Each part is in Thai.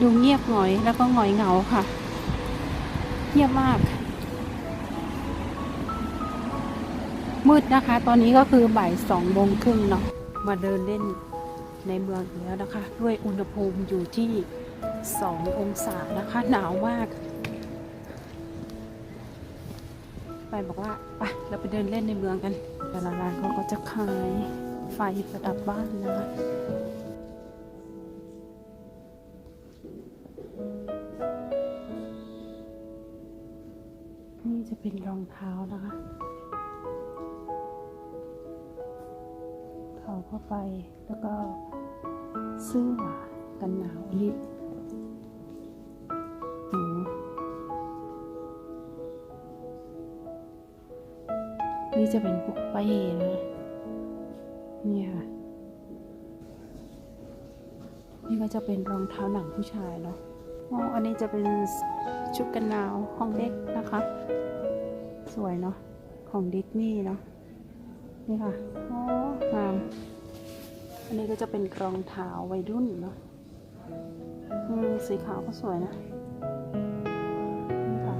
ดูเงียบหงอยแล้วก็หงอยเหงาค่ะ เงียบมาก มืดนะคะ ตอนนี้ก็คือบ่ายสองโมงครึ่งเนาะมาเดินเล่นในเมืองแล้วนะคะ ด้วยอุณหภูมิอยู่ที่สององศานะคะ หนาวมาก ไปบอกว่าไปเราไปเดินเล่นในเมืองกัน แต่ละร้านเขาก็จะขายไฟประดับบ้านนะคะ เป็นรองเท้านะคะ เขาเข้าไปแล้วก็เสื้อกันหนาวนี่นี่จะเป็นพวกเป้นะนี่ค่ะ นี่ก็จะเป็นรองเท้าหนังผู้ชายเนาะอ๋ออันนี้จะเป็นชุดกันหนาวของเด็กนะคะ วยเนาะของดิสนีย์เนาะนี่ค่ะโอ้งามอันนี้ก็จะเป็นรองเท้าวัยรุ่นเนาะอืมสีขาวก็สวยนะนี่ค่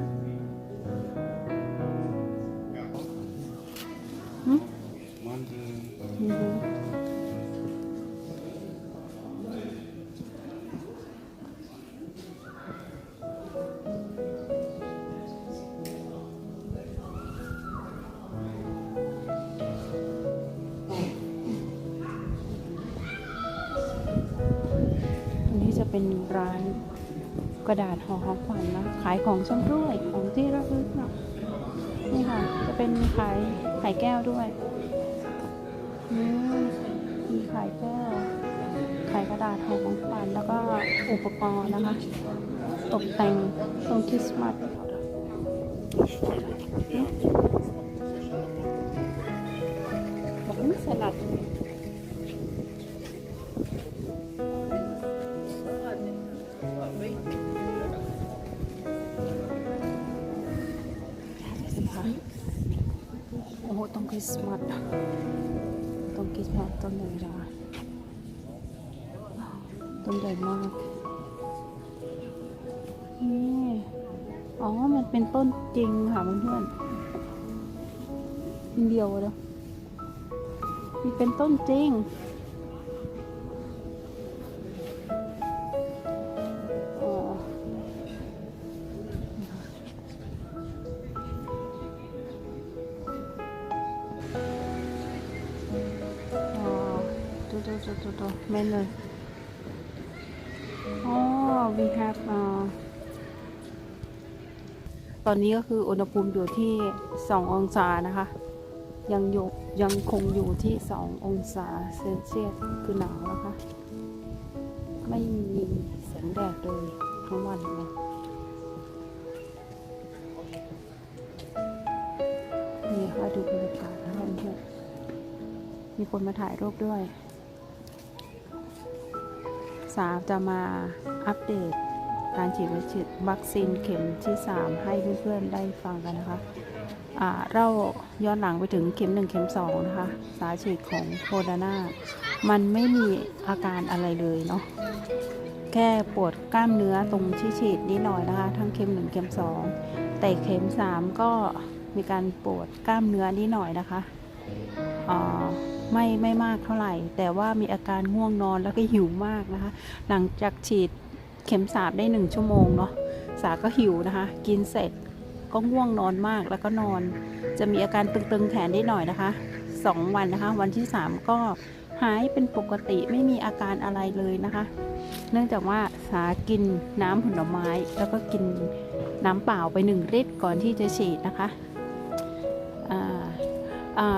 ะ กระดาษห่อของขวัญนะ ขายของชำร่วยของที่ระลึกเนาะนี่ค่ะ จะเป็นขายขายแก้วด้วยนี่มีขายแก้ว ขายกระดาษห่อของขวัญแล้วก็อุปกรณ์นะคะ ตกแต่งตรงคริสต์มาส ต้องคริสต์มาสต้องคริสต์มาสต้นใหญ่ละต้นใหญ่มากนี่อ๋อ มันเป็นต้นจริงค่ะเพื่อนๆต้นเดียวเลยมันเป็นต้นจริง ดูดูดูเมนเลยอ๋อ we have อ่าตอนนี้ก็คืออุณหภูมิอยู่ที่ 2 องศานะคะ ยังอยู่ยังคงอยู่ที่ 2 องศาเซลเซียสคือหนาวนะคะ ไม่มีแสงแดดเลยทั้งวันเลยนี่ค่ะดูบรรยากาศนะคะเพื่อนมีคนมาถ่ายรูปด้วย สาวจะมาอัปเดตการฉีดวัคซีนเข็มที่ 3 ให้เพื่อนๆได้ฟังกันนะคะอ่าเราย้อนหลังไปถึงเข็ม 1 เข็ม 2 นะคะ สาฉีดของโคดานามันไม่มีอาการอะไรเลยเนาะแค่ปวดกล้ามเนื้อตรงที่ฉีดนิดหน่อยนะคะ ทั้งเข็ม 1 เข็ม 2 แต่เข็ม 3 ก็มีการปวดกล้ามเนื้อนิดหน่อยนะคะอ่า ไม่ไม่มากเท่าไหร่ แต่ว่ามีอาการง่วงนอนแล้วก็หิวมากนะคะ หลังจากฉีดเข็มสามได้หนึ่งชั่วโมงเนาะสาก็หิวนะคะ กินเสร็จก็ง่วงนอนมากแล้วก็นอน จะมีอาการตึงๆแขนนิดหน่อยนะคะสองวันนะคะ วันที่สามก็หายเป็นปกติไม่มีอาการอะไรเลยนะคะ เนื่องจากว่าสากินน้ำผลไม้แล้วก็กินน้ำเปล่าไปหนึ่งลิตรก่อนที่จะฉีดนะคะ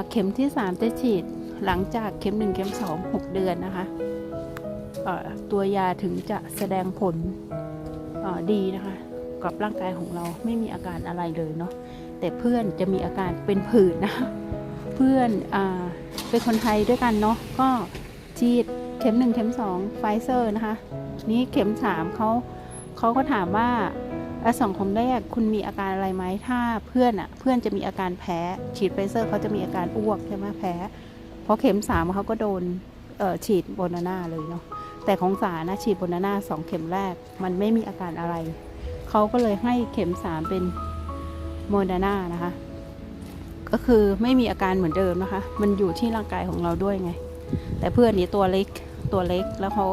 เข็มที่ 3 จะฉีด หลังจากเข็ม1เข็ม2 6 เดือนนะคะตัวยาถึงจะแสดงผลดีนะคะกับร่างกายของเราไม่มีอาการอะไรเลยเนาะแต่เพื่อนจะมีอาการเป็นผื่นนะเพื่อนอเป็นคนไทยด้วยกันเนาะก็ฉีดเข็ม 1 เข็ม 2 ไฟเซอร์นะคะ นี้เข็ม 3เขาเขาก็ถามว่าสองของแรกคุณมีอาการอะไรไหมถ้าเพื่อนอะเพื่อนจะมีอาการแพ้ฉีดไฟเซอร์เขาจะมีอาการอ้วกใช่ไหมแพ้ ราะเข็มสามเขาก็โดนฉีดโบนาน่าเลยเนาะแต่ของสานะฉีดโบนาน่าสองเข็มแรกมันไม่มีอาการอะไร เขาก็เลยให้เข็มสามเป็นโมเดนานะคะ ก็คือไม่มีอาการเหมือนเดิมนะคะ มันอยู่ที่ร่างกายของเราด้วยไง แต่เพื่อนนี้ตัวเล็กตัวเล็กแล้วเขา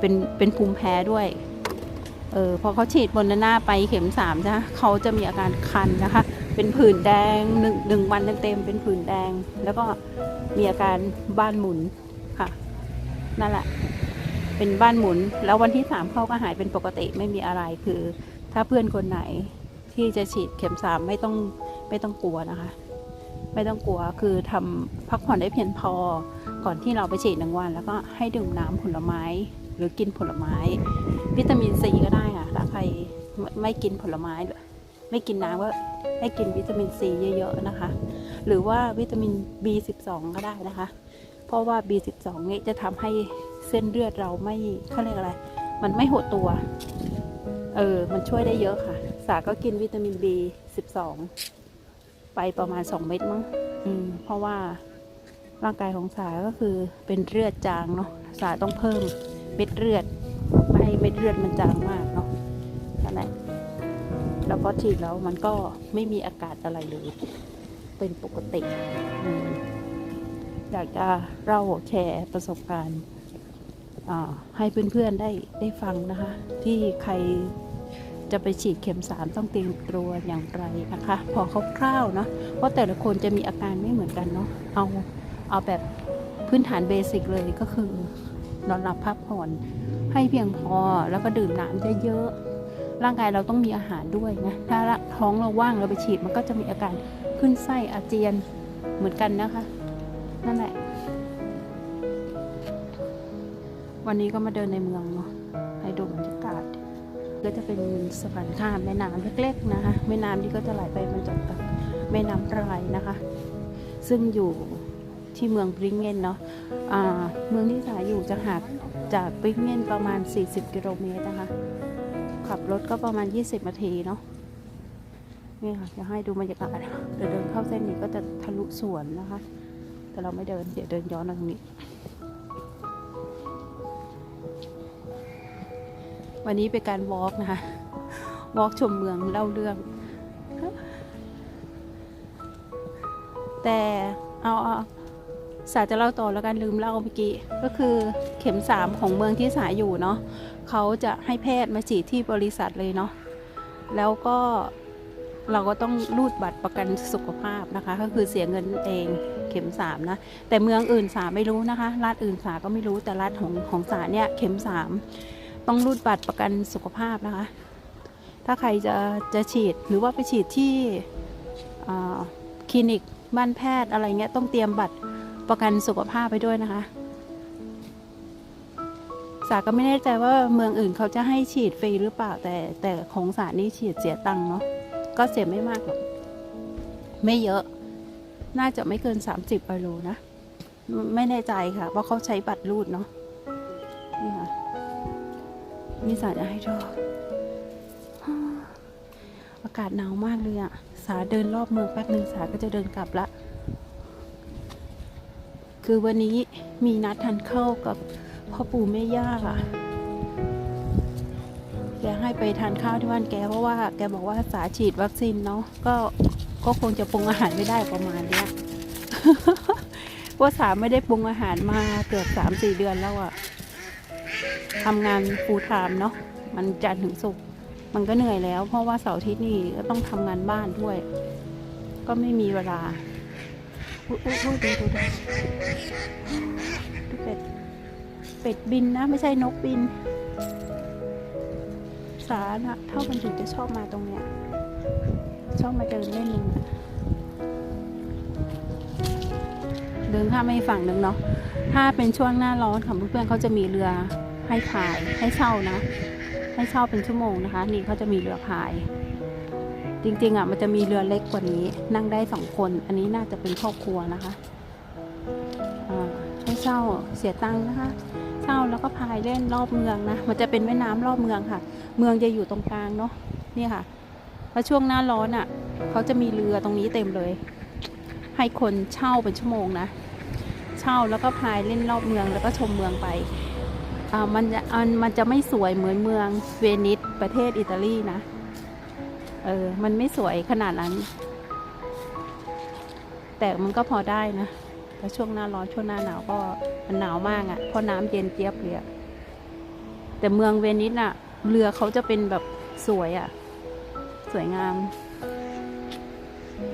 เป็นเป็นภูมิแพ้ด้วยเออพอเขาฉีดโบนาน่าไปเข็มสามนะเขาจะมีอาการคันนะคะ เป็นผื่นแดงหนึ่งหนึ่งวันเต็มๆเป็นผื่นแดง แล้วก็ มีอาการบ้านหมุนค่ะ นั่นแหละ เป็นบ้านหมุน แล้ววันที่สามเขาก็หายเป็นปกติไม่มีอะไรคือ ถ้าเพื่อนคนไหนที่จะฉีดเข็มสามไม่ต้องไม่ต้องกลัวนะคะ ไม่ต้องกลัวคือทำพักผ่อนได้เพียงพอ ก่อนที่เราไปฉีดหนึ่งวัน แล้วก็ให้ดื่มน้ำผลไม้ หรือกินผลไม้ วิตามินซีก็ได้ค่ะถ้าใครไม่กินผลไม้ไม่กินน้ำก็ให้กินวิตามินซีเยอะๆนะคะ หรือว่าวิตามิน B12 ก็ได้นะคะ เพราะว่า B12 นี่จะทำให้เส้นเลือดเราไม่เขาเรียกอะไร มันไม่หดตัว เออ มันช่วยได้เยอะค่ะ สาก็กินวิตามิน B12 ไปประมาณ 2 เม็ดมั้ง อืม เพราะว่าร่างกายของสาก็คือเป็นเลือดจางเนาะ สาต้องเพิ่มเม็ดเลือดไม่ให้เม็ดเลือดมันจางมากเนาะนั่นแหละแล้วพอฉีดแล้วมันก็ไม่มีอาการอะไรเลย เป็นปกติ อยากจะเล่าแชร์ประสบการณ์ให้เพื่อนๆได้ได้ฟังนะคะ ที่ใครจะไปฉีดเข็มสามต้องเตรียมตัวอย่างไรนะคะ พอคร่าวๆเนาะเพราะแต่ละคนจะมีอาการไม่เหมือนกันเนาะเอาเอาแบบพื้นฐานเบสิกเลยก็คือนอนหลับพักผ่อนให้เพียงพอแล้วก็ดื่มน้ำเยอะๆ ร่างกายเราต้องมีอาหารด้วยนะถ้าท้องเราว่างเราไปฉีดมันก็จะมีอาการขึ้นไส้อาเจียนเหมือนกันนะคะ นั่นแหละ วันนี้ก็มาเดินในเมืองเนาะให้ดูบรรยากาศ ก็จะเป็นสะพานข้ามแม่น้ำเล็กๆนะคะแม่น้ำที่ก็จะไหลไปบรรจบกับแม่น้ำรายนะคะ ซึ่งอยู่ที่เมืองบริงเกนเนาะอ่าเมืองที่สายอยู่จะหักจากบริงเกนประมาณ 40 กิโลเมตรนะคะ ขับรถก็ประมาณ 20 นาทีเนาะนี่ค่ะจะให้ดูบรรยากาศเดี๋ยวเดินเข้าเส้นนี้ก็จะทะลุสวนนะคะ แต่เราไม่เดินเดี๋ยวเดินย้อนมาตรงนี้ วันนี้เป็นการวอล์กนะคะวอล์กชมเมืองเล่าเรื่อง แต่เอาเอา สาจะเล่าต่อแล้วกันลืมเล่าเมื่อกี้ก็คือเข็มสามของเมืองที่สาอยู่เนาะเขาจะให้แพทย์มาฉีดที่บริษัทเลยเนาะแล้วก็เราก็ต้องรูดบัตรประกันสุขภาพนะคะ ก็คือเสียเงินเองเข็มสามนะแต่เมืองอื่นสาไม่รู้นะคะรัฐอื่นสาก็ไม่รู้แต่รัฐของของสาเนี่ยเข็มสามต้องรูดบัตรประกันสุขภาพนะคะ ถ้าใครจะจะฉีดหรือว่าไปฉีดที่คลินิกบ้านแพทย์อะไรเงี้ยต้องเตรียมบัตร ประกันสุขภาพไปด้วยนะคะ สาก็ไม่แน่ใจว่าเมืองอื่นเขาจะให้ฉีดฟรีหรือเปล่าแต่แต่ของสานี่ฉีดเสียตังค์เนาะก็เสียไม่มากหรอกไม่เยอะ น่าจะไม่เกิน 30กิโลนะ ไม่แน่ใจค่ะว่าเขาใช้บัตรรูดเนาะนี่ค่ะนี่สาจะให้ดูอากาศหนาวมากเลยอะสาเดินรอบเมืองแป๊บหนึ่งสาก็จะเดินกลับละ คือวันนี้มีนัดทานข้าวกับพ่อปู่แม่ย่าอะแกให้ไปทานข้าวที่บ้านแกเพราะว่าแกบอกว่าสาฉีดวัคซีนเนาะก็ก็คงจะปรุงอาหารไม่ได้ประมาณเนี้ยว่าสาไม่ได้ปรุงอาหารมาเกือบสามสี่เดือนแล้วอะทำงานฟูลไทม์เนาะมันจันถึงศุกมันก็เหนื่อยแล้ว เพราะว่าเสาร์อาทิตย์นี่ก็ต้องทำงานบ้านด้วย ก็ไม่มีเวลา อุ๊ยอุ๊ยอุ๊ยดูดูดูดูเป็ด เป็ดบินนะ ไม่ใช่นกบิน สานะเท่ากันถึงจะชอบมาตรงเนี้ย ชอบมาเดินเล่นตรงเดินข้ามไปฝั่งหนึ่งเนาะ ถ้าเป็นช่วงหน้าร้อนของเพื่อนๆเขาจะมีเรือให้พายให้เช่านะ ให้เช่าเป็นชั่วโมงนะคะ นี่เขาจะมีเรือพาย จริงๆอะมันจะมีเรือเล็กกว่านี้ นั่งได้สองคน อันนี้น่าจะเป็นครอบครัวนะคะอ่าให้เช่าเสียตังค์นะคะเช่าแล้วก็พายเล่นรอบเมืองนะมันจะเป็นแม่น้ำรอบเมืองค่ะ เมืองจะอยู่ตรงกลางเนาะนี่ค่ะแล้วช่วงหน้าร้อนอะเขาจะมีเรือตรงนี้เต็มเลย ให้คนเช่าเป็นชั่วโมงนะเช่าแล้วก็พายเล่นรอบเมืองแล้วก็ชมเมืองไปอ่ามันจะมันจะไม่สวยเหมือนเมืองเวนิสประเทศอิตาลีนะ เออ มันไม่สวยขนาดนั้น แต่มันก็พอได้นะแต่ช่วงหน้าร้อนช่วงหน้าหนาวก็มันหนาวมากอะ่ะเพราะน้ำเย็นเจี๊ยบเลยอะแต่เมืองเวนิสน่ะ เรือเขาจะเป็นแบบสวยอะ่ะ สวยงาม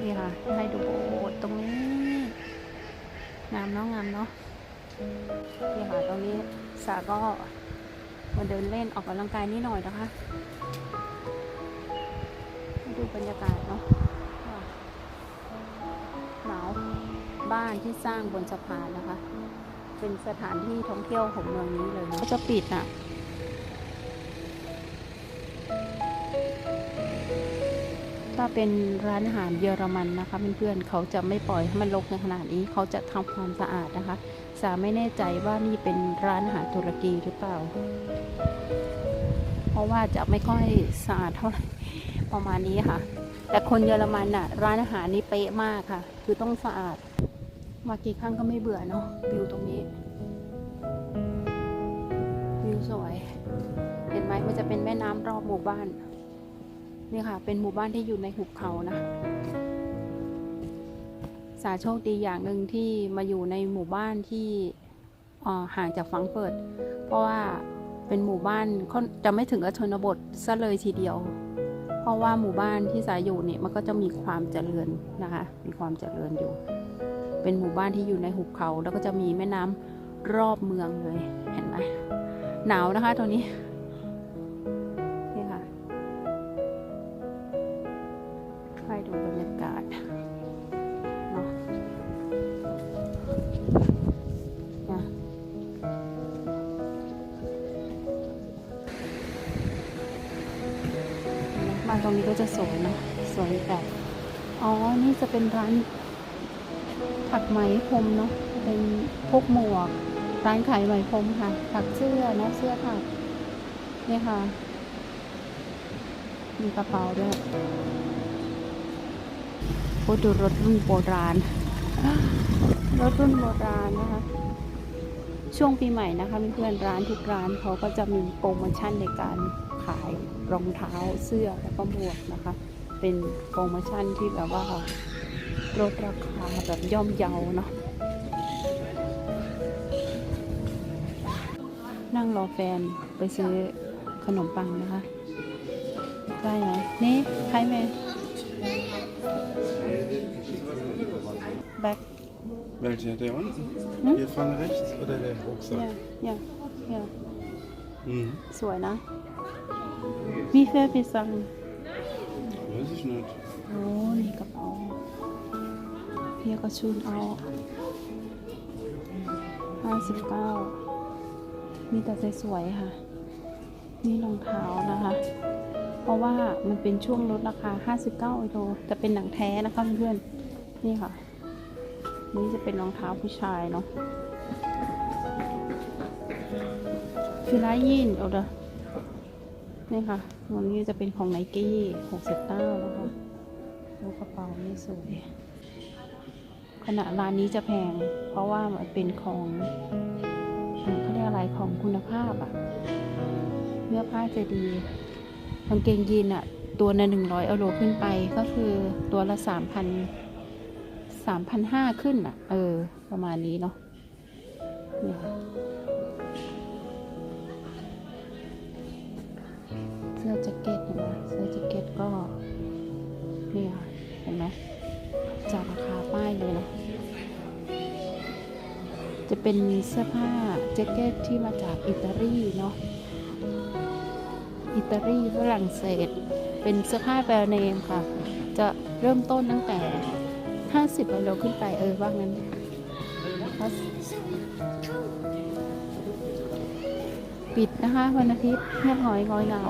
นี่ค่ะ ให้ดูโบสถ์ตรงนี้ งามเนาะงามเนาะนี่ค่ะตรงนี้สาก็มาเดินเล่นออกกำลังกายนิดหน่อยนะคะ ดูบรรยากาศเนาะหนาวบ้านที่สร้างบนสะพานนะคะ เป็นสถานที่ท่องเที่ยวของเมืองนี้เลยนะก็จะปิดอะถ้าเป็นร้านอาหารเยอรมันนะคะเพื่อนๆเขาจะไม่ปล่อยให้มันรกในขนาดนี้เขาจะทำความสะอาดนะคะ สาไม่แน่ใจว่านี่เป็นร้านอาหารตุรกีหรือเปล่า เพราะว่าจะไม่ค่อยสะอาดเท่าไหร่ ประมาณนี้ค่ะ แต่คนเยอรมันน่ะ ร้านอาหารนี่เป๊ะมากค่ะ คือต้องสะอาด มากี่ครั้งก็ไม่เบื่อเนาะวิวตรงนี้วิวสวย เห็นไหมมันจะเป็นแม่น้ำรอบหมู่บ้านนี่ค่ะ เป็นหมู่บ้านที่อยู่ในหุบเขานะสาโชคดีอย่างหนึ่งที่มาอยู่ในหมู่บ้านที่ห่างจากฟังเฟิร์ตเพราะว่าเป็นหมู่บ้านค่อนจะไม่ถึงกับชนบทซะเลยทีเดียว เพราะว่าหมู่บ้านที่สายอยู่เนี่ยมันก็จะมีความเจริญนะคะ มีความเจริญอยู่ เป็นหมู่บ้านที่อยู่ในหุบเขา แล้วก็จะมีแม่น้ำรอบเมืองเลย เห็นไหมหนาวนะคะตอนนี้นี่ค่ะไปดูบรรยากาศ ก็จะสวยเนาะสวยแบบ อ๋อ นี่จะเป็นร้านถักไหมพรมเนาะเป็นพวกหมวก ร้านขายไหมพรมค่ะถักเสื้อเนาะเสื้อถักนี่ค่ะ มีกระเป๋าด้วยโอ้ดูรถรุ่นโบราณ รถรุ่นโบราณนะคะ ช่วงปีใหม่นะคะเพื่อนๆร้านทุกร้านเขาก็จะมีโปรโมชั่นในการขาย รองเท้าเสื้อแล้วก็หมวกนะคะ เป็นโปรโมชั่นที่แบบว่าลดราคาแบบย่อมเยาเนาะนั่งรอแฟนไปซื้อขนมปังนะคะ ได้ไหมนี่ใครไหมแบ็ค Welcher? Der unten? Hm? Hier vorne rechts oder der เนี่ย Rucksack? เนี่ยเนี่ย Mhm. สวยนะ มีเฟฟิซัง Weiß ich nicht. โอ้นี่กระเป๋าเฮียก็ชุนเอาห้าสิบเก้ามีแต่สวยๆค่ะ นี่รองเท้านะคะ เพราะว่ามันเป็นช่วงลดราคา 59ยูโรแต่เป็นหนังแท้นะคะเพื่อนๆ นี่ค่ะ นี่จะเป็นรองเท้าผู้ชายเนาะฟิลายินเอาเด้อนี่ค่ะ วันนี้จะเป็นของไนกี้69นะคะดูกระเป๋านี่สวยขณะร้านนี้จะแพง เพราะว่ามันเป็นของเอ่อเขาเรียกอะไรของคุณภาพอะเนื้อผ้าจะดีกางเกงยีนอะตัวละหนึ่งร้อยอโลขึ้นไปก็คือตัวละสามพันสามพันห้าขึ้นอะเออ ประมาณนี้เนาะเนี่ย จากราคาป้ายเลยนะจะเป็นเสื้อผ้าแจ็คเก็ตที่มาจากอิตาลีเนาะอิตาลีฝรั่งเศส เป็นเสื้อผ้าแบรนด์เนมค่ะ จะเริ่มต้นตั้งแต่ 50กิโลขึ้นไปเออว่างั้นปิดนะคะ วันอาทิตย์เงียบหอยงอยเหงา